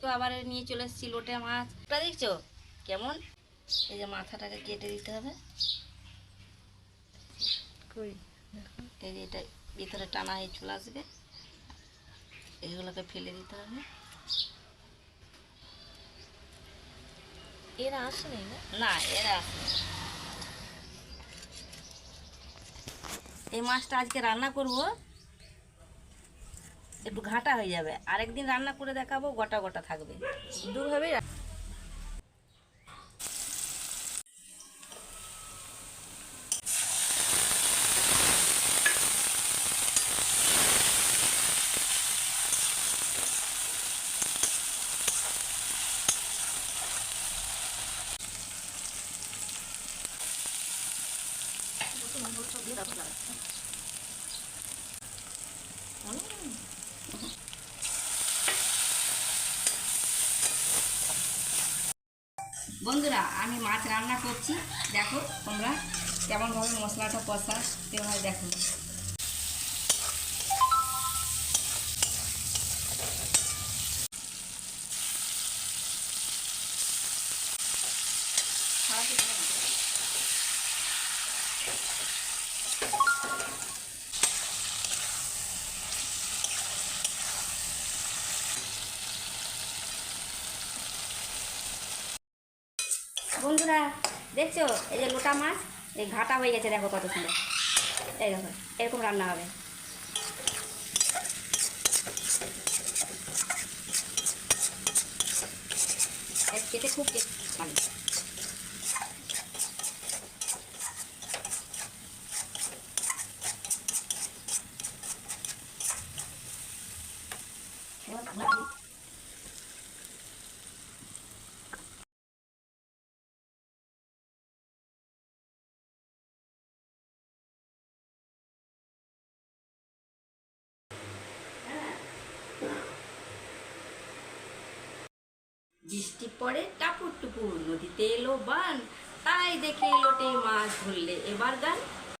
তো আবার নিয়ে চলে এসেছি লোটে মাছ। ওটা দেখছ? কেমন? এই যে মাথাটাকে কেটে দিতে হবে। এই যে এটা ভিতরে টানা হয়ে চলে আসবে। এগুলোকে ফেলে দিতে হবে। এরা আসেনি না? না এরা আসে না। এই মাছটা আজকে রান্না করব। একটু ঘাটা হয়ে যাবে। আরেকদিন রান্না করে দেখাবো গোটা গোটা থাকবে। দুভাবে বন্ধুরা আমি মাছ রান্না করছি। দেখো তোমরা কেমনভাবে মশলাটা কষা তেমন দেখো। বন্ধুরা, দেখছ? এই যে লোটা মাছ, এই ঘাটা হয়ে গেছে, দেখো কত সুন্দর। এই দেখো, এরকম রান্না হবে। খেতে খুব টেস্ট মানে। বৃষ্টি পড়ে টাপুর টুপুর নদীতে এলো বান। তাই দেখে লোটে মাছ ধরলে এবার গান।